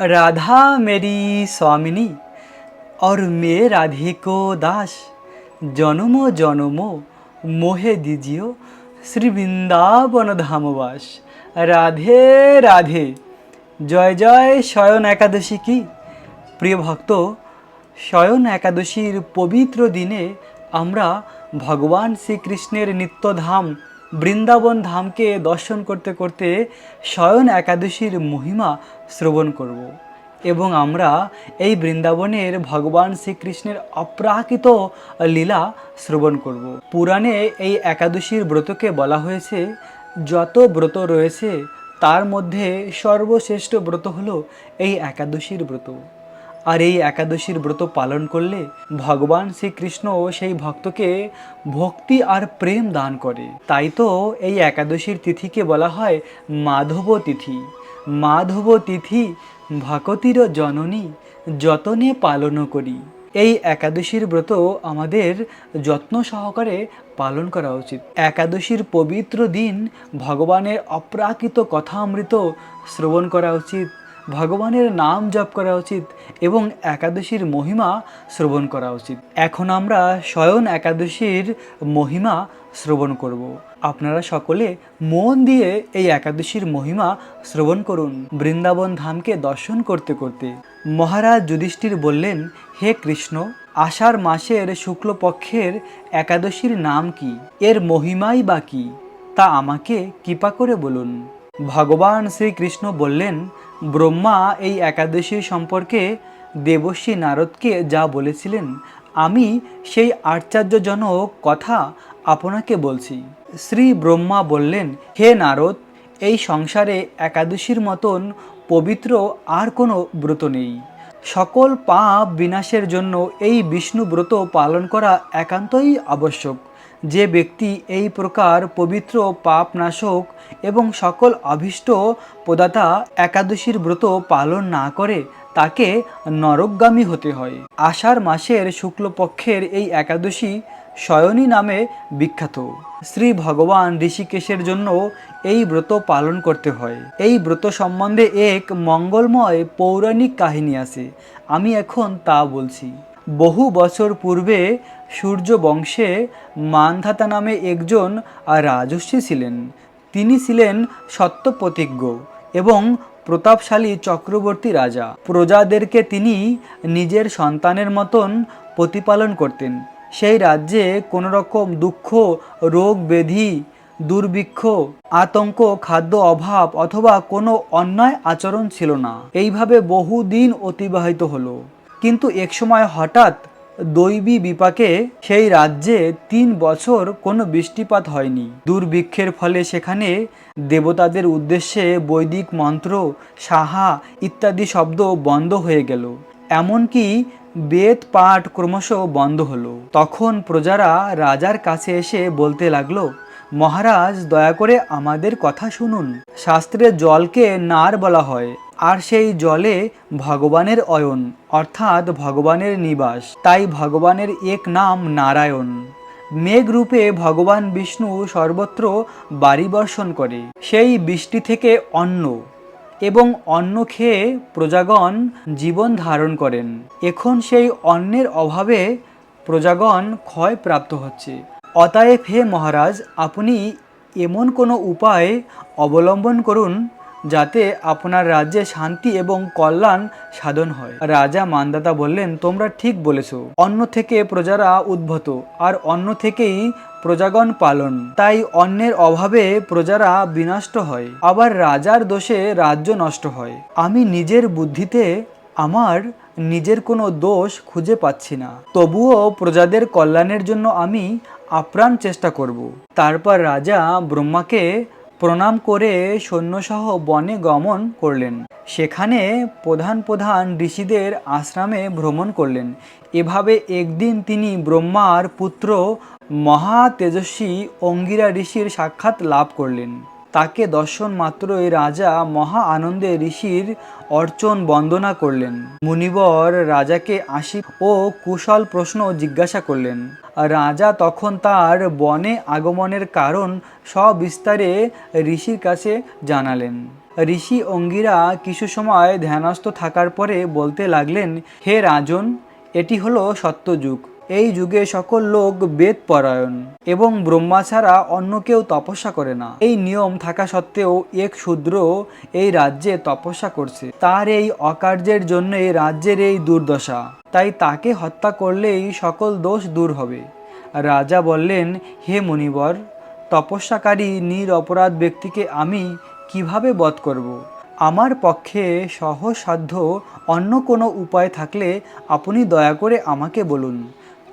राधा मेरी स्वामिनी और मैं राधे को दास জনমো জনমো মোহে দিজিও শ্রী বৃন্দাবন ধামবাস রাধে রাধে জয় জয় শয়ন একাদশী কি প্রিয় ভক্ত শয়ন একাদশীর পবিত্র দিনে আমরা ভগবান শ্রীকৃষ্ণের নিত্যধাম বৃন্দাবন ধামকে দর্শন করতে করতে শয়ন একাদশীর মহিমা শ্রবণ করব এবং আমরা এই বৃন্দাবনের ভগবান শ্রীকৃষ্ণের অপ্রাকৃত লীলা শ্রবণ করব। পুরাণে এই একাদশীর ব্রতকে বলা হয়েছে, যত ব্রত রয়েছে, তার মধ্যে সর্বশ্রেষ্ঠ ব্রত হলো এই একাদশীর ব্রত। আর এই একাদশীর ব্রত পালন করলে ভগবান শ্রীকৃষ্ণ সেই ভক্তকে ভক্তি আর প্রেম দান করে। তাই তো এই একাদশীর তিথিকে বলা হয় মাধব তিথি। মাধব তিথি ভকতির জননী যতনে পালন করি। এই একাদশীর ব্রত আমাদের যত্ন সহকারে পালন করা উচিত। একাদশীর পবিত্র দিন ভগবানের অপ্রাকৃত কথামৃত শ্রবণ করা উচিত। ভগবানের নাম জপ করা উচিত এবং একাদশীর মহিমা শ্রবণ করা উচিত। এখন আমরা স্বয়ন একাদশীর মহিমা শ্রবণ করব। আপনারা সকলে মন দিয়ে এই একাদশীর মহিমা শ্রবণ করুন। বৃন্দাবন ধামকে দর্শন করতে করতে মহারাজ যুধিষ্ঠির বললেন, হে কৃষ্ণ, আষাঢ় মাসের শুক্লপক্ষের একাদশীর নাম কি? এর মহিমাই বা কি? তা আমাকে কৃপা করে বলুন। ভগবান শ্রীকৃষ্ণ বললেন ব্রহ্মা এই একাদশী সম্পর্কে দেবশ্রী নারদকে যা বলেছিলেন, আমি সেই আশ্চর্যজনক কথা আপনাকে বলছি। শ্রী ব্রহ্মা বললেন, হে নারদ, এই সংসারে একাদশীর মতন পবিত্র আর কোনো ব্রত নেই। সকল পাপ বিনাশের জন্য এই বিষ্ণু ব্রত পালন করা একান্তই আবশ্যক। যে ব্যক্তি এই প্রকার পবিত্র পাপ নাশক এবং সকল অভীষ্ট প্রদাতা একাদশীর ব্রত পালন না করে, তাকে নরকগামী হতে হয়। আষাঢ় মাসের শুক্লপক্ষের এই একাদশী শয়নী নামে বিখ্যাত। শ্রী ভগবান ঋষিকেশের জন্য এই ব্রত পালন করতে হয়। এই ব্রত সম্বন্ধে এক মঙ্গলময় পৌরাণিক কাহিনী আছে। আমি এখন তা বলছি। বহু বছর পূর্বে সূর্য বংশে মানধাতা নামে একজন রাজস্বী ছিলেন। তিনি ছিলেন সত্যপ্রতিজ্ঞ এবং প্রতাপশালী চক্রবর্তী রাজা। প্রজাদেরকে তিনি নিজের সন্তানের মতন প্রতিপালন করতেন। সেই রাজ্যে কোনো রকম দুঃখ, রোগ, ব্যাধি, দুর্ভিক্ষ, আতঙ্ক, খাদ্য অভাব অথবা কোনো অন্যায় আচরণ ছিল না। এইভাবে বহুদিন অতিবাহিত হলো। কিন্তু একসময় হঠাৎ দৈবী বিপাকে সেই রাজ্যে তিন বছর কোনো বৃষ্টিপাত হয়নি। দুর্ভিক্ষের ফলে সেখানে দেবতাদের উদ্দেশ্যে বৈদিক মন্ত্র, সাহা ইত্যাদি শব্দ বন্ধ হয়ে গেল। এমনকি বেদ পাঠ ক্রমশ বন্ধ হলো। তখন প্রজারা রাজার কাছে এসে বলতে লাগল, মহারাজ, দয়া করে আমাদের কথা শুনুন। শাস্ত্রে জলকে নার বলা হয়। আর সেই জলে ভগবানের অয়ন, অর্থাৎ ভগবানের নিবাস। তাই ভগবানের এক নাম নারায়ণ। মেঘ রূপে ভগবান বিষ্ণু সর্বত্র বাড়ি বর্ষণ করে। সেই বৃষ্টি থেকে অন্ন এবং অন্ন খেয়ে প্রজাগণ জীবন ধারণ করেন। এখন সেই অন্নের অভাবে প্রজাগণ ক্ষয় প্রাপ্ত হচ্ছে। অতএব হে মহারাজ, আপনি এমন কোনো উপায় অবলম্বন করুন যাতে আপনার রাজ্যে শান্তি এবং কল্যাণ সাধন হয়। রাজা মানদাতা বললেন, তোমরা ঠিক বলেছ। অন্য থেকে প্রজারা উদ্ভূত, আর অন্য থেকেই প্রজাগণ পালন। তাই অন্যের অভাবে প্রজারা বিনষ্ট হয়, আবার রাজার দোষে রাজ্য নষ্ট হয়। আমি নিজের বুদ্ধিতে আমার নিজের কোনো দোষ খুঁজে পাচ্ছি না। তবুও প্রজাদের কল্যাণের জন্য আমি আপ্রাণ চেষ্টা করব। তারপর রাজা ব্রহ্মাকে প্রণাম করে সৈন্যসহ বনে গমন করলেন। সেখানে প্রধান প্রধান ঋষিদের আশ্রমে ভ্রমণ করলেন। এভাবে একদিন তিনি ব্রহ্মার পুত্র মহা তেজস্বী অঙ্গিরা ঋষির সাক্ষাৎ লাভ করলেন। তাকে দর্শন মাত্রই রাজা মহা আনন্দে ঋষির অর্চন বন্দনা করলেন। মুনিবর রাজাকে আসি ও কুশল প্রশ্ন জিজ্ঞাসা করলেন। রাজা তখন তার বনে আগমনের কারণ সবিস্তারে ঋষির কাছে জানালেন। ঋষি অঙ্গিরা কিছু সময় ধ্যানস্থ থাকার পরে বলতে লাগলেন, হে রাজন, এটি হলো সত্যযুগ। এই যুগে সকল লোক বেদ পরায়ণ এবং ব্রহ্মা ছাড়া অন্য কেউ তপস্যা করে না। এই নিয়ম থাকা সত্ত্বেও এক শূদ্র এই রাজ্যে তপস্যা করছে। তার এই অকার্যের জন্য রাজ্যের এই দুর্দশা। তাই তাকে হত্যা করলেই সকল দোষ দূর হবে। রাজা বললেন, হে মুনিবর তপস্যাকারী নির অপরাধ ব্যক্তিকে আমি কীভাবে বধ করব। আমার পক্ষে সহসাধ্য অন্য কোনো উপায় থাকলে আপনি দয়া করে আমাকে বলুন।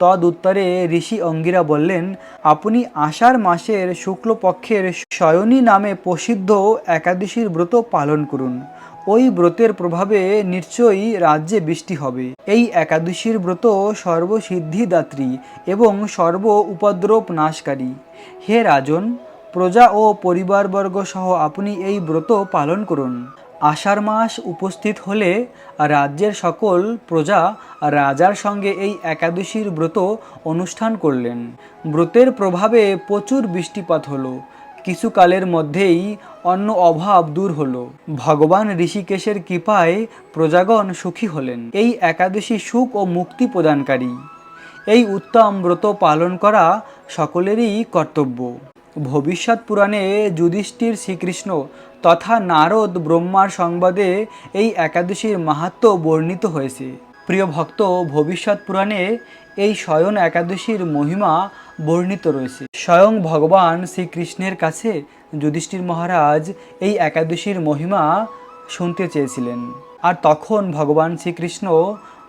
তদ উত্তরে ঋষি অঙ্গিরা বললেন, আপনি আষাঢ় মাসের শুক্লপক্ষের শয়নী নামে প্রসিদ্ধ একাদশীর ব্রত পালন করুন। ওই ব্রতের প্রভাবে নিশ্চয়ই রাজ্যে বৃষ্টি হবে। এই একাদশীর ব্রত সর্বসিদ্ধিদাত্রী এবং সর্ব উপদ্রব নাশকারী। হে রাজন, প্রজা ও পরিবারবর্গ সহ আপনি এই ব্রত পালন করুন। আষাঢ় মাস উপস্থিত হলে রাজ্যের সকল প্রজা রাজার সঙ্গে এই একাদশীর ব্রত অনুষ্ঠান করলেন। ব্রতের প্রভাবে প্রচুর বৃষ্টিপাত হলো। কিছুকালের মধ্যেই অন্য অভাব দূর হলো। ভগবান ঋষিকেশের কৃপায় প্রজাগণ সুখী হলেন। এই একাদশী সুখ ও মুক্তি প্রদানকারী। এই উত্তম ব্রত পালন করা সকলেরই কর্তব্য। ভবিষ্যৎ পুরাণে যুধিষ্ঠির শ্রীকৃষ্ণ তথা নারদ ব্রহ্মার সংবাদে এই একাদশীর মাহাত্ম বর্ণিত হয়েছে। প্রিয় ভক্ত, ভবিষ্যৎ পুরাণে এই স্বয়ং একাদশীর মহিমা বর্ণিত রয়েছে। স্বয়ং ভগবান শ্রীকৃষ্ণের কাছে যুধিষ্ঠির মহারাজ এই একাদশীর মহিমা শুনতে চেয়েছিলেন। আর তখন ভগবান শ্রীকৃষ্ণ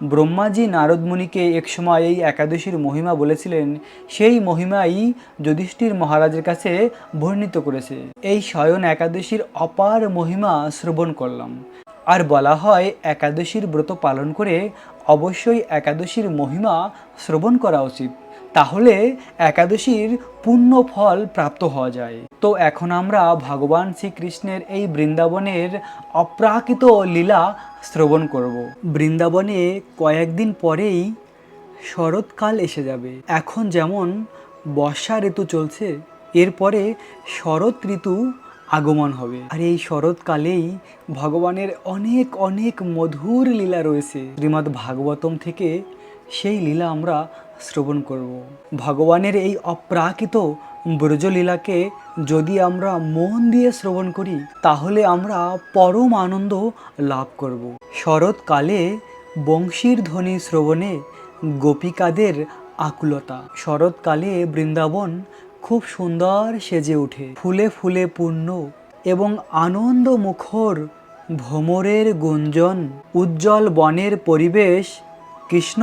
ব্রহ্মাজি নারদমুনিকে একসময় এই একাদশীর মহিমা বলেছিলেন, সেই মহিমাই যুধিষ্ঠির মহারাজের কাছে বর্ণিত করেছে। এই স্বয়ন একাদশীর অপার মহিমা শ্রবণ করলাম। আর বলা হয়, একাদশীর ব্রত পালন করে অবশ্যই একাদশীর মহিমা শ্রবণ করা উচিত। তাহলে একাদশীর পূর্ণ ফল প্রাপ্ত হওয়া যায়। তো এখন আমরা ভগবান শ্রীকৃষ্ণের এই বৃন্দাবনের অপ্রাকৃত লীলা শ্রবণ করব। বৃন্দাবনে কয়েকদিন পরেই শরৎকাল এসে যাবে। এখন যেমন বর্ষা ঋতু চলছে, এরপরে শরৎ ঋতু আগমন হবে। আর এই শরৎকালেই ভগবানের অনেক অনেক মধুর লীলা রয়েছে। শ্রীমদ্ ভাগবতম থেকে সেই লীলা আমরা শ্রবণ করব। ভগবানের এই অপ্রাকৃত ব্রজলীলাকে যদি আমরা মন দিয়ে শ্রবণ করি, তাহলে আমরা পরম আনন্দ লাভ করব। শরৎকালে বংশীর ধ্বনি শ্রবণে গোপিকাদের আকুলতা। শরৎকালে বৃন্দাবন খুব সুন্দর সেজে ওঠে। ফুলে ফুলে পূর্ণ এবং আনন্দ মুখর ভ্রমরের গুঞ্জন, উজ্জ্বল বনের পরিবেশ কৃষ্ণ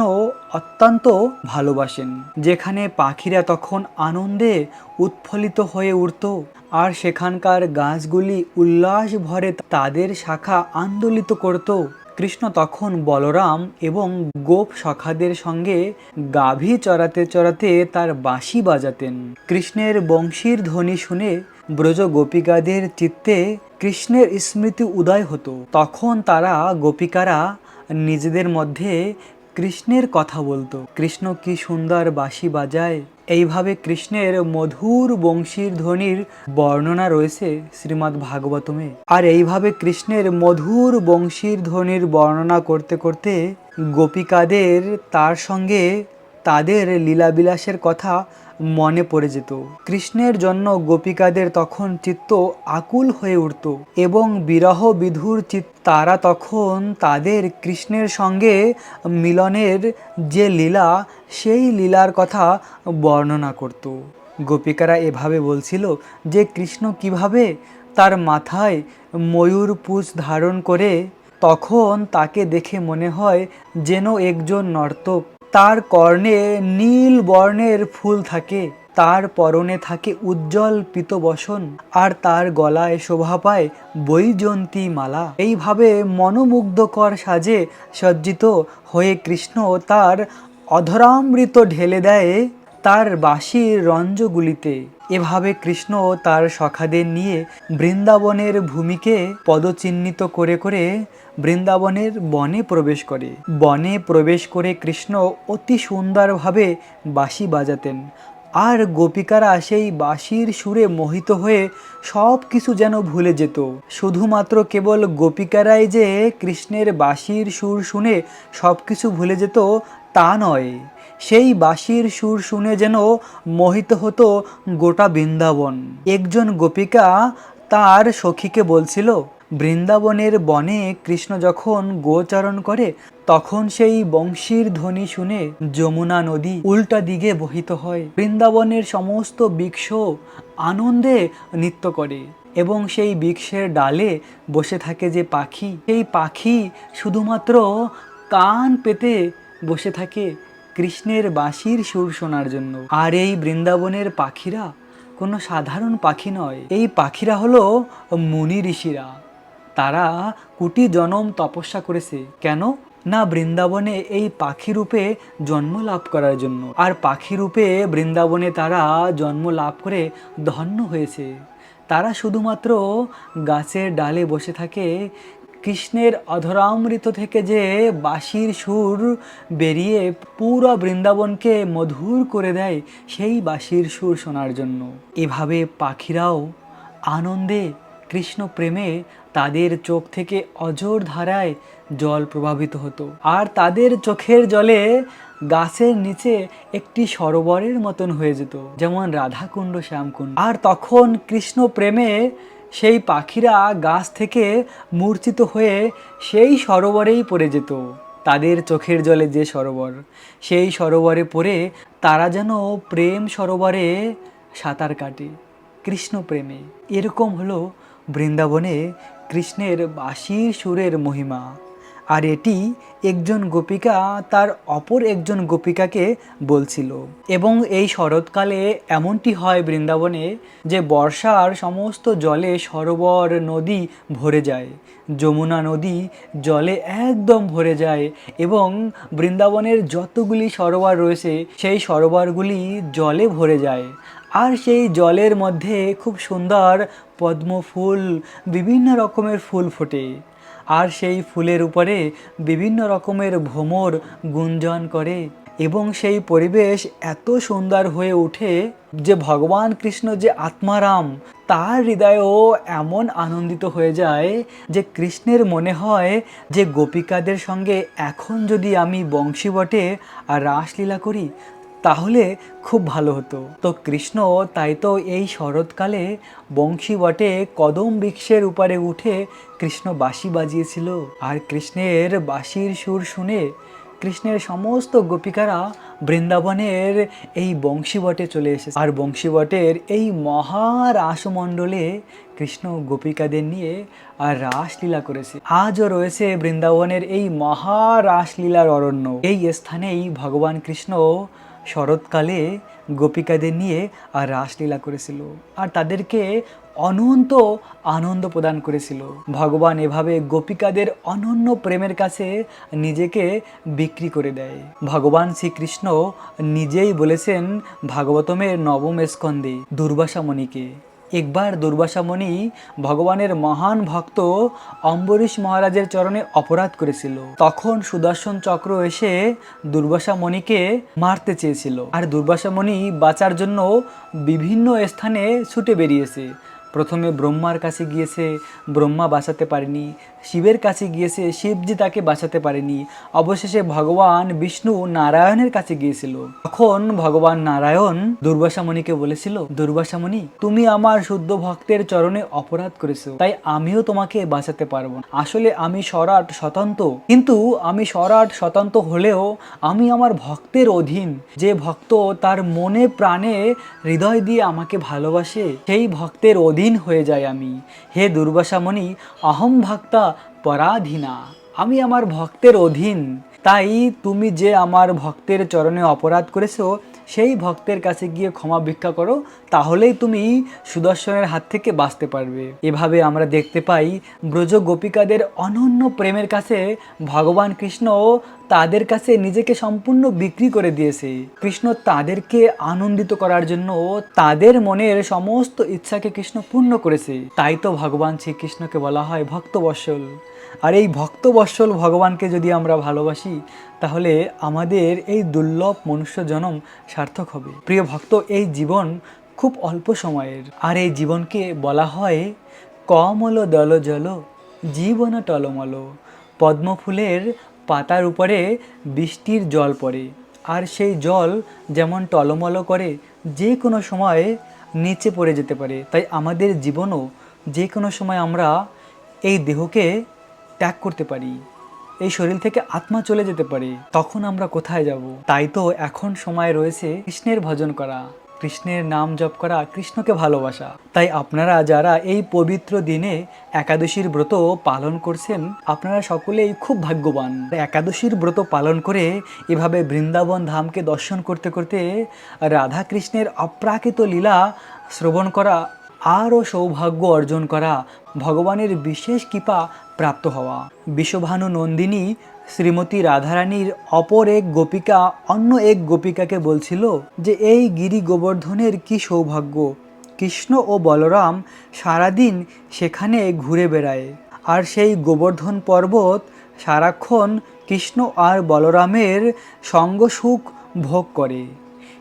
অত্যন্ত ভালোবাসেন, যেখানে পাখিরা তখন আনন্দে উৎফুল্লিত হয়ে উঠত। আর সেখানকার গাছগুলি উল্লাস ভরে তাদের শাখা আন্দোলিত করত। কৃষ্ণ তখন বলরাম এবং গোপ সখাদের সঙ্গে গাভী চড়াতে চড়াতে তার বাঁশি বাজাতেন। কৃষ্ণের বংশীর ধ্বনি শুনে ব্রজ গোপিকাদের চিত্তে কৃষ্ণের স্মৃতি উদয় হতো। তখন তারা গোপিকারা নিজেদের মধ্যে কৃষ্ণের কথা বলতো। কৃষ্ণ কি সুন্দর বাঁশি বাজায়? এইভাবে কৃষ্ণের মধুর বংশীর ধ্বনির বর্ণনা রয়েছে শ্রীমৎ ভাগবতমে। আর এইভাবে কৃষ্ণের মধুর বংশীর ধ্বনির বর্ণনা করতে করতে গোপিকাদের তার সঙ্গে তাদের লীলাবিলাসের কথা মনে পড়ে যেত। কৃষ্ণের জন্য গোপিকাদের তখন চিত্ত আকুল হয়ে উঠত এবং বিরহ বিধুর চিত্ত তারা তখন তাদের কৃষ্ণের সঙ্গে মিলনের যে লীলা, সেই লীলার কথা বর্ণনা করত। গোপিকারা এভাবে বলছিল যে কৃষ্ণ কীভাবে তার মাথায় ময়ূর পুষ ধারণ করে, তখন তাকে দেখে মনে হয় যেন একজন নর্তক। তার কর্ণে নীল বর্ণের ফুল থাকে, তার পরনে থাকে উজ্জ্বল পিতবসন, আর তার গলায় শোভা পায় বৈজন্তী মালা। এইভাবে মনোমুগ্ধকর সাজে সজ্জিত হয়ে কৃষ্ণ তার অধরামৃত ঢেলে দেয় তার বাঁশির রঞ্জগুলিতে। এভাবে কৃষ্ণ তার সখাদের নিয়ে বৃন্দাবনের ভূমিকে পদচিহ্নিত করে করে বৃন্দাবনের বনে প্রবেশ করে। বনে প্রবেশ করে কৃষ্ণ অতি সুন্দরভাবে বাঁশি বাজাতেন। আর গোপিকারা সেই বাঁশির সুরে মোহিত হয়ে সব কিছু যেন ভুলে যেত। শুধুমাত্র কেবল গোপিকারাই যে কৃষ্ণের বাঁশির সুর শুনে সব কিছু ভুলে যেত, তা নয়। সেই বাঁশির সুর শুনে যেন মোহিত হতো গোটা বৃন্দাবন। একজন গোপিকা তার সখীকে বলছিল বৃন্দাবনের বনে কৃষ্ণ যখন গোচারণ করে, তখন সেই বংশীর ধ্বনি শুনে যমুনা নদী উল্টা দিকে বহিত হয়। বৃন্দাবনের সমস্ত বৃক্ষ আনন্দে নৃত্য করে এবং সেই বৃক্ষের ডালে বসে থাকে যে পাখি, সেই পাখি শুধুমাত্র কান পেতে বসে থাকে কৃষ্ণের বাঁশির সুর শোনার জন্য। আর এই বৃন্দাবনের পাখিরা কোনো সাধারণ পাখি নয়। এই পাখিরা হলো মুনি ঋষিরা। তারা কোটি জনম তপস্যা করেছে। কেন? না, বৃন্দাবনে এই পাখি রূপে জন্ম লাভ করার জন্য। আর পাখি রূপে বৃন্দাবনে তারা জন্ম লাভ করে ধন্য হয়েছে। তারা শুধুমাত্র গাছের ডালে বসে থাকে। কৃষ্ণের অধরামৃত থেকে যে বাঁশির সুর বেরিয়ে পুরো বৃন্দাবনকে মধুর করে দেয়, সেই বাঁশির সুর শোনার জন্য। এভাবে পাখিরাও আনন্দে কৃষ্ণ প্রেমে তাদের চোখ থেকে অজর ধারায় জল প্রভাবিত হতো। আর তাদের চোখের জলে গাছের নিচে একটি সরোবরের মতন হয়ে যেত, যেমন রাধাকুণ্ড, শ্যামকুণ্ড। আর তখন কৃষ্ণ প্রেমে সেই পাখিরা গাছ থেকে মূর্ছিত হয়ে সেই সরোবরেই পড়ে যেত। তাদের চোখের জলে যে সরোবর, সেই সরোবরে পড়ে তারা যেন প্রেম সরোবরে সাঁতার কাটে, কৃষ্ণ প্রেমে। এরকম হলো বৃন্দাবনে কৃষ্ণের বাঁশির সুরের মহিমা। আর এটি একজন গোপিকা তার অপর একজন গোপিকাকে বলছিল। এবং এই শরৎকালে এমনটি হয় বৃন্দাবনে যে বর্ষার সমস্ত জলে সরোবর নদী ভরে যায়, যমুনা নদী জলে একদম ভরে যায় এবং বৃন্দাবনের যতগুলি সরোবর রয়েছে, সেই সরোবরগুলি জলে ভরে যায়। আর সেই জলের মধ্যে খুব সুন্দর পদ্ম ফুল, বিভিন্ন রকমের ফুল ফোটে। আর সেই ফুলের উপরে বিভিন্ন রকমের ভ্রমর গুঞ্জন করে এবং সেই পরিবেশ এত সুন্দর হয়ে ওঠে যে ভগবান কৃষ্ণ যে আত্মারাম, তার হৃদয়ও এমন আনন্দিত হয়ে যায় যে কৃষ্ণের মনে হয় যে গোপিকাদের সঙ্গে এখন যদি আমি বংশী বটে আর রাসলীলা করি তাহলে খুব ভালো হতো। তো কৃষ্ণ তাই তো এই শরৎকালে বংশী বটে কদম বৃক্ষের উপরে উঠে কৃষ্ণ বাঁশি বাজিয়েছিল। আর কৃষ্ণের বাঁশির সুর শুনে কৃষ্ণের সমস্ত গোপিকারা বৃন্দাবনের এই বংশীবটে চলে এসেছে। আর বংশীবটের এই মহারাসমণ্ডলে কৃষ্ণ গোপিকাদের নিয়ে আর রাসলীলা করেছে। আজও রয়েছে বৃন্দাবনের এই মহারাসলীলার অরণ্য। এই স্থানেই ভগবান কৃষ্ণ শরৎকালে গোপিকাদের নিয়ে আর রাসলীলা করেছিল। আর তাদেরকে অনন্ত আনন্দ প্রদান করেছিল। ভগবান এভাবে গোপিকাদের অনন্য প্রেমের কাছে নিজেকে বিক্রি করে দেয়। ভগবান শ্রীকৃষ্ণ নিজেই বলেছেন, ভাগবতমের নবম স্কন্ধে দুর্বাসা মণিকে একবার দুর্বাসামণি ভগবানের মহান ভক্ত অম্বরীশ মহারাজের চরণে অপরাধ করেছিল। তখন সুদর্শন চক্র এসে দুর্বাসামণিকে মারতে চেয়েছিল। আর দুর্বাসামণি বাঁচার জন্য বিভিন্ন স্থানে ছুটে বেরিয়েছে। প্রথমে ব্রহ্মার কাছে গিয়েছে, ব্রহ্মা বাঁচাতে পারেনি। শিবের কাছে গিয়েছে, শিবজি তাকে বাঁচাতে পারেনি। অবশেষে ভগবান বিষ্ণু নারায়ণের কাছে গিয়েছিল। তখন ভগবান নারায়ণ দুর্বাসামণিকে বলেছিল, দুর্বাসামণি, তুমি আমার শুদ্ধ ভক্তের চরণে অপরাধ করেছ, তাই আমিও তোমাকে বাঁচাতে পারব আসলে আমি সরাট স্বতন্ত্র, কিন্তু আমি সরাট স্বতন্ত্র হলেও আমি আমার ভক্তের অধীন। যে ভক্ত তার মনে প্রাণে হৃদয় দিয়ে আমাকে ভালোবাসে, সেই ভক্তের অধীন হয়ে যাই আমি। হে দুর্বাসামণি, অহম ভক্তা পরাধীনা, আমি আমার ভক্তের অধীন। তাই তুমি যে আমার ভক্তের চরণে অপরাধ করেছ সেই ভক্তের কাছে গিয়ে ক্ষমা ভিক্ষা করো, তাহলেই তুমি সুদর্শনের হাত থেকে বাঁচতে পারবে। এভাবে আমরা দেখতে পাই ব্রজ গোপিকাদের অনন্য প্রেমের কাছে ভগবান কৃষ্ণ তাদের কাছে নিজেকে সম্পূর্ণ বিক্রি করে দিয়েছে। কৃষ্ণ তাদেরকে আনন্দিত করার জন্য তাদের মনের সমস্ত ইচ্ছাকে কৃষ্ণ পূর্ণ করেছে। তাই তো ভগবান শ্রীকৃষ্ণকে বলা হয় ভক্তবৎসল। আর এই ভক্তবৎসল ভগবানকে যদি আমরা ভালোবাসি, তাহলে আমাদের এই দুর্লভ মনুষ্য জনম সার্থক হবে। প্রিয় ভক্ত, এই জীবন খুব অল্প সময়ের। আর এই জীবনকে বলা হয় কমল দল জল, জীবন টলমল। পদ্মফুলের পাতার উপরে বৃষ্টির জল পড়ে। আর সেই জল যেমন টলমল করে, যে কোনো সময় নিচে পড়ে যেতে পারে। তাই আমাদের জীবনও যে কোনো সময় আমরা এই দেহকে ত্যাগ করতে পারি। এই শরীর থেকে আত্মা চলে যেতে পারে। তখন আমরা কোথায় যাব? তাই তো এখন সময় রয়েছে কৃষ্ণের ভজন করা। কৃষ্ণের নাম জপ করা কৃষ্ণকে ভালোবাসা। তাই আপনারা যারা এই পবিত্র দিনে একাদশীর ব্রত পালন করছেন, আপনারা সকলেই খুব ভাগ্যবান। একাদশীর ব্রত পালন করে এভাবে বৃন্দাবন ধামকে দর্শন করতে করতে রাধা কৃষ্ণের অপ্রাকৃত লীলা শ্রবণ করা আরও সৌভাগ্য অর্জন করা ভগবানের বিশেষ কৃপা প্রাপ্ত হওয়া। বিশ্বভানু নন্দিনী শ্রীমতী রাধারানীর অপর এক গোপিকা অন্য এক গোপিকাকে বলছিল যে, এই গিরি গোবর্ধনের কি সৌভাগ্য? কৃষ্ণ ও বলরাম সারাদিন সেখানে ঘুরে বেড়ায়। আর সেই গোবর্ধন পর্বত সারাক্ষণ কৃষ্ণ আর বলরামের সঙ্গসুখ ভোগ করে।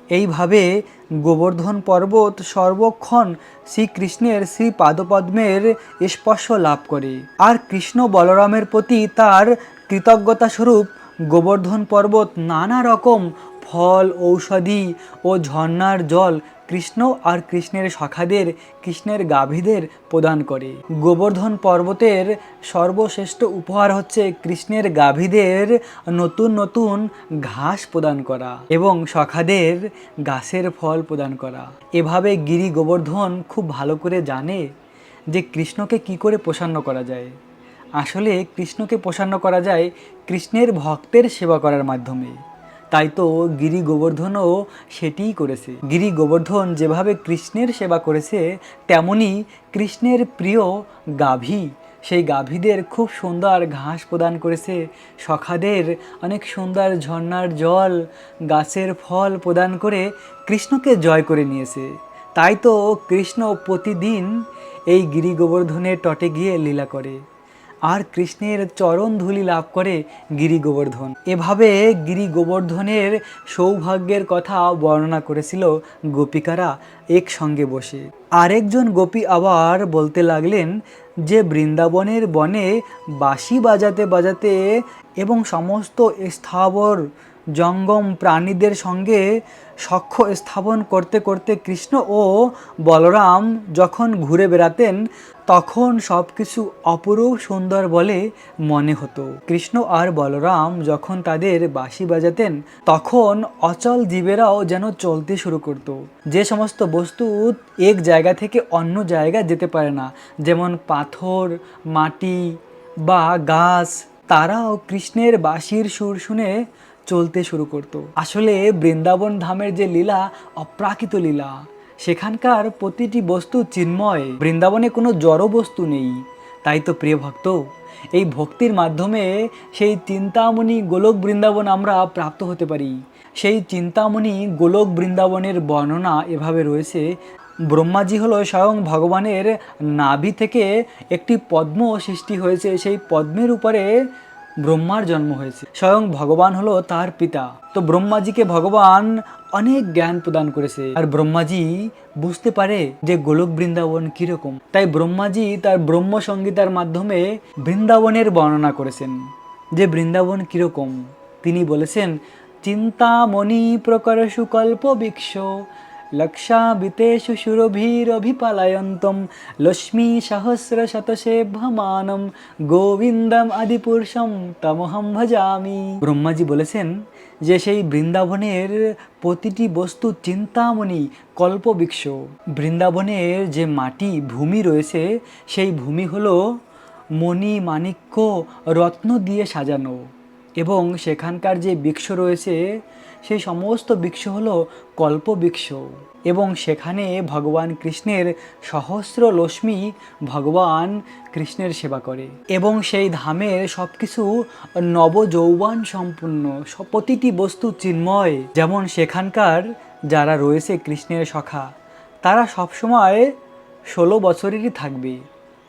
এইভাবে গোবর্ধন পর্বত সর্বক্ষণ শ্রীকৃষ্ণের শ্রী পাদপদ্মের স্পর্শ লাভ করে। আর কৃষ্ণ বলরামের প্রতি তার কৃতজ্ঞতা স্বরূপ গোবর্ধন পর্বত নানা রকম ফল, ঔষধি ও ঝর্ণার জল কৃষ্ণ আর কৃষ্ণের সখাদের কৃষ্ণের গাভীদের প্রদান করে। গোবর্ধন পর্বতের সর্বশ্রেষ্ঠ উপহার হচ্ছে কৃষ্ণের গাভীদের নতুন নতুন ঘাস প্রদান করা এবং সখাদের গাছের ফল প্রদান করা। এভাবে গিরি গোবর্ধন খুব ভালো করে জানে যে কৃষ্ণকে কি করে প্রসন্ন করা যায়। আসলে কৃষ্ণকে প্রসন্ন করা যায় কৃষ্ণের ভক্তের সেবা করার মাধ্যমে। তাই তো গিরি গোবর্ধনও সেটিই করেছে। গিরি গোবর্ধন যেভাবে কৃষ্ণের সেবা করেছে, তেমনি কৃষ্ণের প্রিয় গাভী। সেই গাভীদের খুব সুন্দর ঘাস প্রদান করেছে। সখাদের অনেক সুন্দর ঝর্ণার জল, গাছের ফল প্রদান করে কৃষ্ণকে জয় করে নিয়েছে। তাই তো কৃষ্ণ প্রতিদিন এই গিরি গোবর্ধনের তটে গিয়ে লীলা করে। আর কৃষ্ণের চরণ ধুলি লাভ করে গিরি গোবর্ধন। এভাবে গিরি গোবর্ধনের সৌভাগ্যের কথা বর্ণনা করেছিল গোপিকারা একসঙ্গে বসে। আরেকজন গোপী আবার বলতে লাগলেন যে, বৃন্দাবনের বনে বাঁশি বাজাতে বাজাতে এবং সমস্ত স্থাবর জঙ্গম প্রাণীদের সঙ্গে সখ্য স্থাপন করতে করতে কৃষ্ণ ও বলরাম যখন ঘুরে বেড়াতেন, তখন সব কিছু অপরূপ সুন্দর বলে মনে হতো। কৃষ্ণ আর বলরাম যখন তাদের বাঁশি বাজাতেন, তখন অচল জীবেরাও যেন চলতে শুরু করত। যে সমস্ত বস্তু এক জায়গা থেকে অন্য জায়গা যেতে পারে না, যেমন পাথর, মাটি বা গাছ, তারাও কৃষ্ণের বাঁশির সুর শুনে চলতে শুরু করত। আসলে বৃন্দাবন ধামের যে লীলা, অপ্রাকৃত লীলা, সেখানকার প্রতিটি বস্তু চিন্ময়। বৃন্দাবনে কোনো জড় বস্তু নেই। তাই তো প্রিয় ভক্ত, এই ভক্তির মাধ্যমে সেই চিন্তামণি গোলক বৃন্দাবন আমরা প্রাপ্ত হতে পারি। সেই চিন্তামণি গোলক বৃন্দাবনের বর্ণনা এভাবে রয়েছে, ব্রহ্মাজি হলো স্বয়ং ভগবানের নাভি থেকে একটি পদ্ম সৃষ্টি হয়েছে। সেই পদ্মের উপরে ব্রহ্মার জন্ম হয়েছে। স্বয়ং ভগবান হলো তার পিতা। তো ব্রহ্মাজিকে ভগবান অনেক জ্ঞান প্রদান করেছে। আর ব্রহ্মাজি বুঝতে পারে যে গোলক বৃন্দাবন কীরকম। তাই ব্রহ্মাজি তার ব্রহ্ম সংগীতার মাধ্যমে বৃন্দাবনের বর্ণনা করেছেন যে বৃন্দাবন কীরকম। তিনি বলেছেন, চিন্তামণি প্রকর সুকল্প বৃক্ষ লক্ষাবিতেষু সুরভিরভিপালয়ন্তম লক্ষ্মী সহস্র শতশেভ্যমানম গোবিন্দম আদিপুরুষম তমহম ভজামি ব্রহ্মাজি বলেছেন যে সেই বৃন্দাবনের প্রতিটি বস্তু চিন্তামণি কল্পবৃক্ষ। বৃন্দাবনের যে মাটি ভূমি রয়েছে, সেই ভূমি হলো মণি মাণিক্য রত্ন দিয়ে সাজানো। এবং সেখানকার যে বৃক্ষ রয়েছে সেই সমস্ত বৃক্ষ হলো কল্পবৃক্ষ এবং সেখানে ভগবান কৃষ্ণের সহস্র লক্ষ্মী ভগবান কৃষ্ণের সেবা করে। এবং সেই ধামের সব কিছু নবযৌবন সম্পূর্ণ প্রতিটি বস্তু চিন্ময়। যেমন সেখানকার যারা রয়েছে কৃষ্ণের সখা, তারা সবসময় ষোলো বছরেরই থাকবে।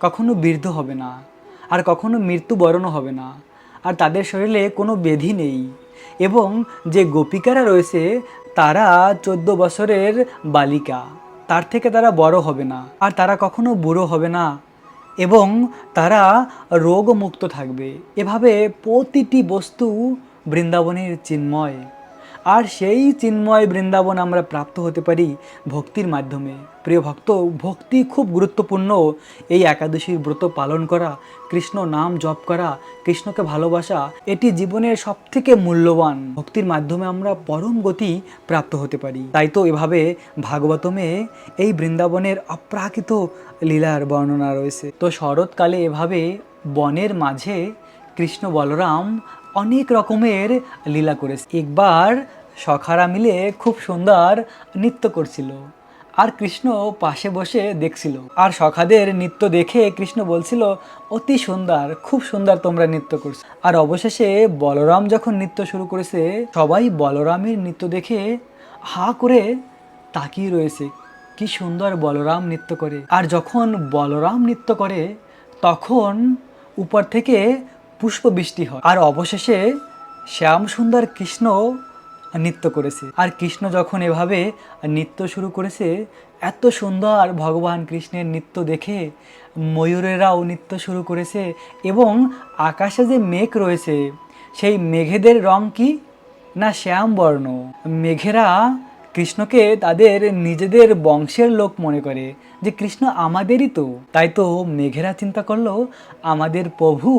কখনো বৃদ্ধ হবে না, আর কখনো মৃত্যুবরণও হবে না। আর তাদের শরীরে কোনো বেধি নেই। এবং যে গোপিকারা রয়েছে, তারা চোদ্দ বছরের বালিকা। তার থেকে তারা বড় হবে না, আর তারা কখনো বুড়ো হবে না। এবং তারা রোগমুক্ত থাকবে। এভাবে প্রতিটি বস্তু বৃন্দাবনের চিন্ময়। আর সেই চিন্ময় বৃন্দাবন আমরা প্রাপ্ত হতে পারি ভক্তির মাধ্যমে। প্রিয় ভক্ত, ভক্তি খুব গুরুত্বপূর্ণ। এই একাদশীর ব্রত পালন করা, কৃষ্ণ নাম জপ করা, কৃষ্ণকে ভালোবাসা, এটি জীবনের সবথেকে মূল্যবান। ভক্তির মাধ্যমে আমরা পরম গতি প্রাপ্ত হতে পারি। তাই তো এভাবে ভাগবতমে এই বৃন্দাবনের অপ্রাকৃত লীলার বর্ণনা রয়েছে। তো শরৎকালে এভাবে বনের মাঝে কৃষ্ণ বলরাম অনেক রকমের লীলা করেছে। একবার সখারা মিলে খুব সুন্দর নৃত্য করছিল আর কৃষ্ণ পাশে বসে দেখছিল। আর সখাদের নৃত্য দেখে কৃষ্ণ বলছিল, অতি সুন্দর, খুব সুন্দর তোমরা নৃত্য করছ। আর অবশেষে বলরাম যখন নৃত্য শুরু করেছে, সবাই বলরামের নৃত্য দেখে হা করে তাকিয়ে রয়েছে। কি সুন্দর বলরাম নৃত্য করে। আর যখন বলরাম নৃত্য করে, তখন উপর থেকে পুষ্পবৃষ্টি হয়। আর অবশেষে শ্যাম সুন্দর কৃষ্ণ নৃত্য করেছে। আর কৃষ্ণ যখন এভাবে নৃত্য শুরু করেছে, এত সুন্দর ভগবান কৃষ্ণের নৃত্য দেখে ময়ূরেরাও নৃত্য শুরু করেছে এবং আকাশে যে মেঘ রয়েছে, সেই মেঘেদের রং কি না শ্যাম বর্ণ মেঘেরা কৃষ্ণকে তাদের নিজেদের বংশের লোক মনে করে যে কৃষ্ণ আমাদেরই তো। তাই তো মেঘেরা চিন্তা করল, আমাদের প্রভু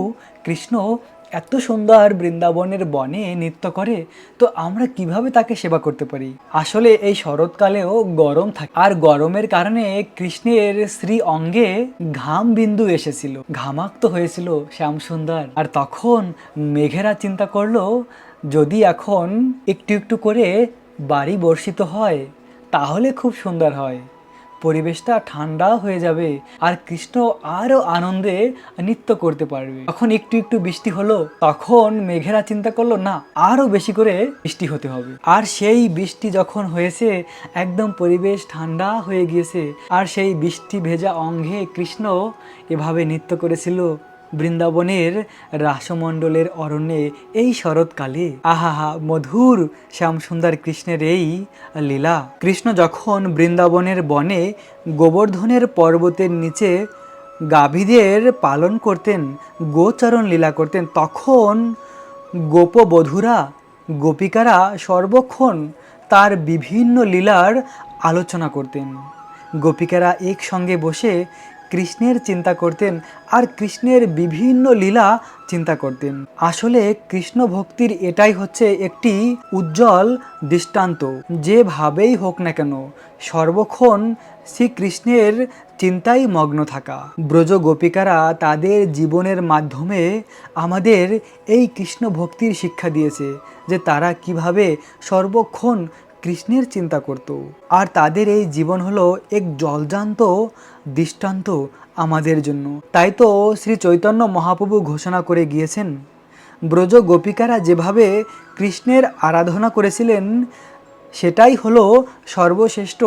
কৃষ্ণ এত সুন্দর বৃন্দাবনের বনে নৃত্য করে, তো আমরা কীভাবে তাকে সেবা করতে পারি? আসলে এই শরৎকালেও গরম থাকে। আর গরমের কারণে কৃষ্ণের শ্রী অঙ্গে ঘাম বিন্দু এসেছিল। ঘামাক্ত হয়েছিল শ্যাম সুন্দর। আর তখন মেঘেরা চিন্তা করল, যদি এখন একটু একটু করে বাড়ি বর্ষিত হয়, তাহলে খুব সুন্দর হয়। পরিবেশটা ঠান্ডা হয়ে যাবে আর কৃষ্ণ আরও আনন্দে নৃত্য করতে পারবে। তখন একটু একটু বৃষ্টি হলো, তখন মেঘেরা চিন্তা করল, না, আরও বেশি করে বৃষ্টি হতে হবে। আর সেই বৃষ্টি যখন হয়েছে, একদম পরিবেশ ঠান্ডা হয়ে গিয়েছে। আর সেই বৃষ্টি ভেজা অঙ্গে কৃষ্ণ এভাবে নৃত্য করেছিল। বৃন্দাবনের রাসমণ্ডলের অরণ্যে এই শরৎকালে। আহাহা, মধুর শ্যামসুন্দর কৃষ্ণের এই লীলা। কৃষ্ণ যখন বৃন্দাবনের বনে গোবর্ধনের পর্বতের নিচে গাভীদের পালন করতেন, গোচরণ লীলা করতেন, তখন গোপবধূরা, গোপিকারা সর্বক্ষণ তার বিভিন্ন লীলার আলোচনা করতেন। গোপিকারা একসঙ্গে বসে কৃষ্ণের চিন্তা করতেন আর কৃষ্ণের বিভিন্ন লীলা চিন্তা করতেন। আসলে কৃষ্ণ ভক্তির এটাই হচ্ছে একটি উজ্জ্বল দৃষ্টান্ত। যেভাবেই হোক না কেন, সর্বক্ষণ শ্রীকৃষ্ণের চিন্তায় মগ্ন থাকা। ব্রজ গোপিকারা তাদের জীবনের মাধ্যমে আমাদের এই কৃষ্ণ ভক্তির শিক্ষা দিয়েছে যে তারা কীভাবে সর্বক্ষণ কৃষ্ণের চিন্তা করত। আর তাদের এই জীবন হলো এক জলজান্ত দৃষ্টান্ত আমাদের জন্য। তাই তো শ্রী চৈতন্য মহাপ্রভু ঘোষণা করে গিয়েছেন, ব্রজ গোপিকারা যেভাবে কৃষ্ণের আরাধনা করেছিলেন, সেটাই হলো সর্বশ্রেষ্ঠ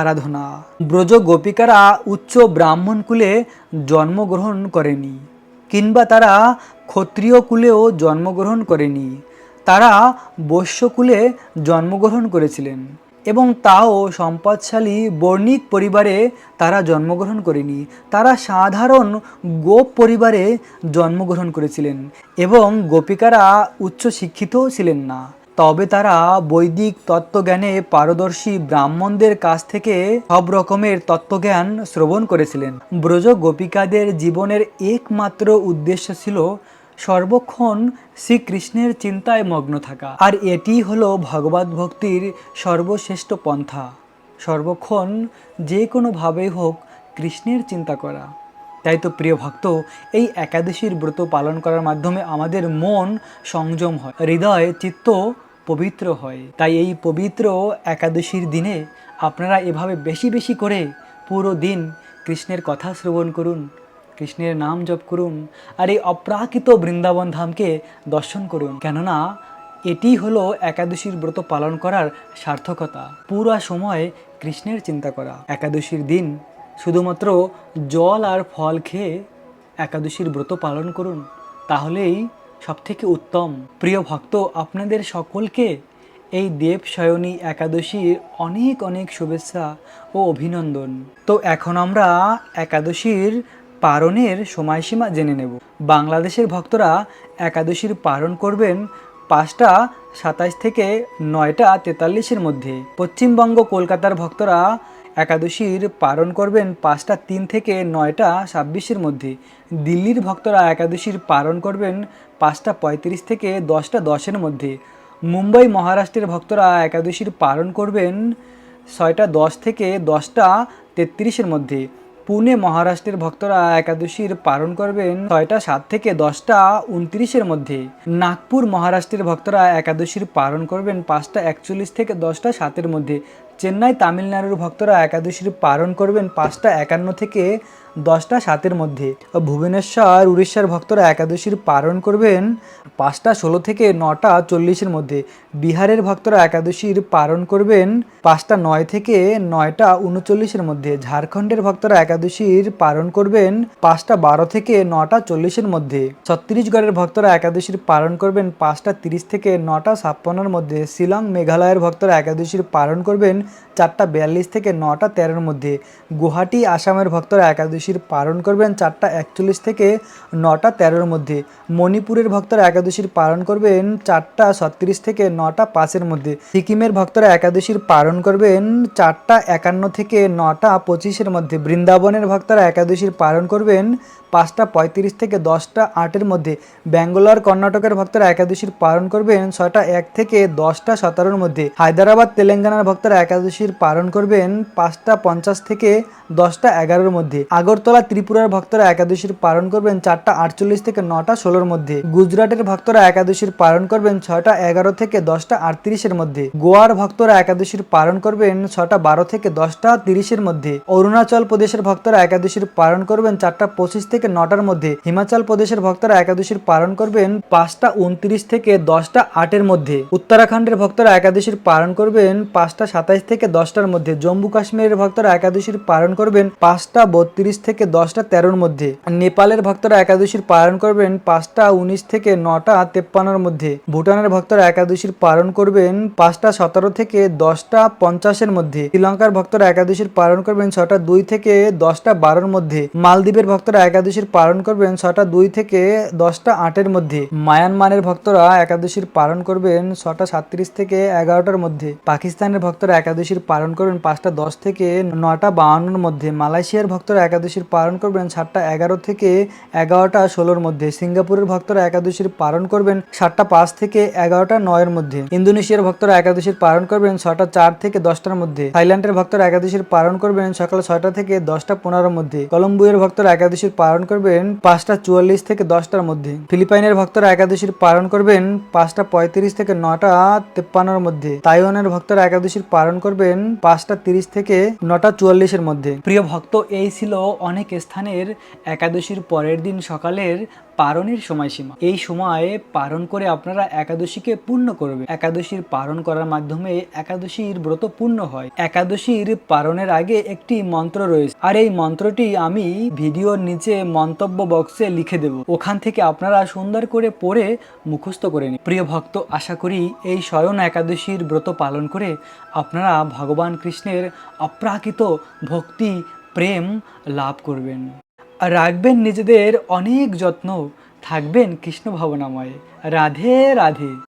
আরাধনা। ব্রজ গোপিকারা উচ্চ ব্রাহ্মণ কুলে জন্মগ্রহণ করেনি, কিংবা তারা ক্ষত্রিয় কুলেও জন্মগ্রহণ করেনি, তারা বৈশ্যকুলে জন্মগ্রহণ করেছিলেন। এবং তাও সম্পদশালী বর্ণিক পরিবারে তারা জন্মগ্রহণ করেনি। তারা সাধারণ গোপ পরিবারে জন্মগ্রহণ করেছিলেন এবং গোপিকারা উচ্চ শিক্ষিতও ছিলেন না। তবে তারা বৈদিক তত্ত্বজ্ঞানে পারদর্শী ব্রাহ্মণদের কাছ থেকে সব রকমের তত্ত্বজ্ঞান শ্রবণ করেছিলেন। ব্রজ গোপিকাদের জীবনের একমাত্র উদ্দেশ্য ছিল সর্বক্ষণ শ্রীকৃষ্ণের চিন্তায় মগ্ন থাকা। আর এটি হলো ভগবত ভক্তির সর্বশ্রেষ্ঠ পন্থা। সর্বক্ষণ যে কোনোভাবেই হোক কৃষ্ণের চিন্তা করা। তাই তো প্রিয় ভক্ত, এই একাদশীর ব্রত পালন করার মাধ্যমে আমাদের মন সংযম হয়, হৃদয় চিত্ত পবিত্র হয়। তাই এই পবিত্র একাদশীর দিনে আপনারা এভাবে বেশি বেশি করে পুরো দিন কৃষ্ণের কথা শ্রবণ করুন। কৃষ্ণের নাম জপ করুন আর এই অপ্রাকৃত বৃন্দাবন ধামকে দর্শন করুন। কেননা, এটি হলো একাদশীর ব্রত পালন করার সার্থকতা। পুরা সময় কৃষ্ণের চিন্তা করা। একাদশীর দিন শুধুমাত্র জল আর ফল খেয়ে একাদশীর ব্রত পালন করুন। তাহলেই সবথেকে উত্তম। প্রিয় ভক্ত, আপনাদের সকলকে এই দেব শয়নী একাদশীর অনেক অনেক শুভেচ্ছা ও অভিনন্দন। তো এখন আমরা একাদশীর পারণের সময়সীমা জেনে নেব। বাংলাদেশের ভক্তরা একাদশীর পালন করবেন পাঁচটা সাতাশ থেকে নয়টা তেতাল্লিশের মধ্যে। পশ্চিমবঙ্গ, কলকাতার ভক্তরা একাদশীর পালন করবেন পাঁচটা তিন থেকে নয়টা ছাব্বিশের মধ্যে। দিল্লির ভক্তরা একাদশীর পালন করবেন পাঁচটা পঁয়ত্রিশ থেকে দশটা দশের মধ্যে। মুম্বাই, মহারাষ্ট্রের ভক্তরা একাদশীর পালন করবেন ছয়টা দশ থেকে দশটা তেত্রিশের মধ্যে। পুনে মহারাষ্ট্রের ভক্তরা একাদশীর পালন করবেন ছয়টা সাত থেকে দশটা উনত্রিশের মধ্যে। নাগপুর মহারাষ্ট্রের ভক্তরা একাদশীর পালন করবেন পাঁচটা একচল্লিশ থেকে দশটা সাতের মধ্যে। চেন্নাই তামিলনাড়ুর ভক্তরা একাদশীর পালন করবেন পাঁচটা একান্ন থেকে দশটা সাতের মধ্যে। ভুবনেশ্বর, উড়িষ্যার ভক্তরা একাদশীর পালন করবেন পাঁচটা ষোলো থেকে নটা চল্লিশের মধ্যে। বিহারের ভক্তরা একাদশীর পালন করবেন পাঁচটা নয় থেকে নয়টা উনচল্লিশের মধ্যে। ঝাড়খণ্ডের ভক্তরা একাদশীর পালন করবেন পাঁচটা বারো থেকে নটা চল্লিশের মধ্যে। ছত্তিশগড়ের ভক্তরা একাদশীর পালন করবেন পাঁচটা তিরিশ থেকে নটা ছাপ্পান্নর মধ্যে। শিলং মেঘালয়ের ভক্তরা একাদশীর পালন করবেন চারটা বিয়াল্লিশ থেকে নটা তেরোর মধ্যে। গুয়াহাটি, আসামের ভক্তরা একাদশীর পালন করবেন চারটা একচল্লিশ থেকে নটা তেরোর মধ্যে। মণিপুরের ভক্তরা একাদশীর পালন করবেন চারটা ছত্রিশ থেকে নটা পাঁচের মধ্যে। সিকিমের ভক্তরা একাদশীর পালন করবেন চারটা একান্ন থেকে নটা পঁচিশের মধ্যে। বৃন্দাবনের ভক্তরা একাদশীর পালন করবেন পাঁচটা পঁয়ত্রিশ থেকে দশটা আটের মধ্যে ব্যাঙ্গালোর, কর্ণাটকের ভক্তরা একাদশীর পালন করবেন ছয়টা এক থেকে দশটা সতেরোর মধ্যে। হায়দ্রাবাদ, তেলেঙ্গানার ভক্তরা একাদশীর পালন করবেন পাঁচটা পঞ্চাশ থেকে দশটা এগারোর মধ্যে। আগরতলা, ত্রিপুরার ভক্তরা একাদশীর পালন করবেন চারটা আটচল্লিশ থেকে নটা ষোলোর মধ্যে। গুজরাটের ভক্তরা একাদশীর পালন করবেন ছয়টা এগারো থেকে দশটা আটত্রিশের মধ্যে। গোয়ার ভক্তরা একাদশীর পালন করবেন ছটা বারো থেকে দশটা তিরিশের মধ্যে। অরুণাচল প্রদেশের ভক্তরা একাদশীর পালন করবেন চারটা পঁচিশ থেকে নটার মধ্যে হিমাচল প্রদেশের ভক্তরা একাদশীর পালন করবেন পাঁচটা উনত্রিশ থেকে দশটা আটের মধ্যে। উত্তরাখণ্ডের ভক্তরা একাদশীর পালন করবেন পাঁচটা সাতাইশ থেকে দশটার মধ্যে। জম্মু কাশ্মীরের ভক্তরা একাদশীর পালন করবেন পাঁচটা বত্রিশ থেকে দশটা তেরোর মধ্যে। নেপালের ভক্তরা একাদশীর পালন করবেন পাঁচটা উনিশ থেকে নটা তেপ্পান্নর মধ্যে। ভুটানের ভক্তরা একাদশীর পালন করবেন পাঁচটা সতেরো থেকে দশটা পঞ্চাশের মধ্যে। শ্রীলঙ্কার ভক্তরা একাদশীর পালন করবেন ছটা দুই থেকে দশটা বারোর মধ্যে। মালদ্বীপের ভক্তরা একাদশীর পালন করবেন ছটা দুই থেকে দশটা আটের মধ্যে। মায়ানমারের ভক্তরা একাদশীর পালন করবেন ছটা সাতত্রিশ থেকে এগারোটার মধ্যে। পাকিস্তানের ভক্তরা একাদশীর পালন করবেন পাঁচটা দশ থেকে নটা বাউন্নর মধ্যে। মালয়েশিয়ার ভক্তরা একাদশীর পালন করবেন সাতটা এগারো থেকে এগারোটা ষোলোর মধ্যে। সিঙ্গাপুরের ভক্তরা একাদশীর পালন করবেন সাতটা পাঁচ থেকে এগারোটা নয়ের মধ্যে। ইন্দোনেশিয়ার ভক্তরা একাদশীর পালন করবেন ছটা চার থেকে দশটার মধ্যে। থাইল্যান্ডের ভক্তরা একাদশীর পালন করবেন সকাল ছয়টা থেকে দশটা পনেরোর মধ্যে। কলম্বোয়ের ভক্তরা একাদশীর পালন করবেন পাঁচটা চুয়াল্লিশ থেকে দশটার মধ্যে। ফিলিপাইনের ভক্তরা একাদশীর পালন করবেন পাঁচটা পঁয়ত্রিশ থেকে নটা তেপ্পান্নর মধ্যে। তাইওয়ানের ভক্তরা একাদশীর পালন করবেন পাঁচটা তিরিশ থেকে নটা চুয়াল্লিশের মধ্যে। প্রিয় ভক্ত, এই ছিল অনেক স্থানের একাদশীর পরের দিন সকালের পারণের সময়সীমা। এই সময়ে পালন করে আপনারা একাদশীকে পূর্ণ করবে একাদশীর পারণ করার মাধ্যমে একাদশীর ব্রত পূর্ণ হয়। একাদশীর পারণের আগে একটি মন্ত্র রয়েছে। আর এই মন্ত্রটি আমি ভিডিওর নিচে মন্তব্য বক্সে লিখে দেব। ওখান থেকে আপনারা সুন্দর করে পড়ে মুখস্থ করে নিন। প্রিয় ভক্ত, আশা করি এই স্বয়ন একাদশীর ব্রত পালন করে আপনারা ভগবান কৃষ্ণের অপ্রাকৃত ভক্তি, প্রেম লাভ করবেন। রাখবেন নিজেদের অনেক যত্ন থাকবেন কৃষ্ণ ভাবনাময়। রাধে রাধে।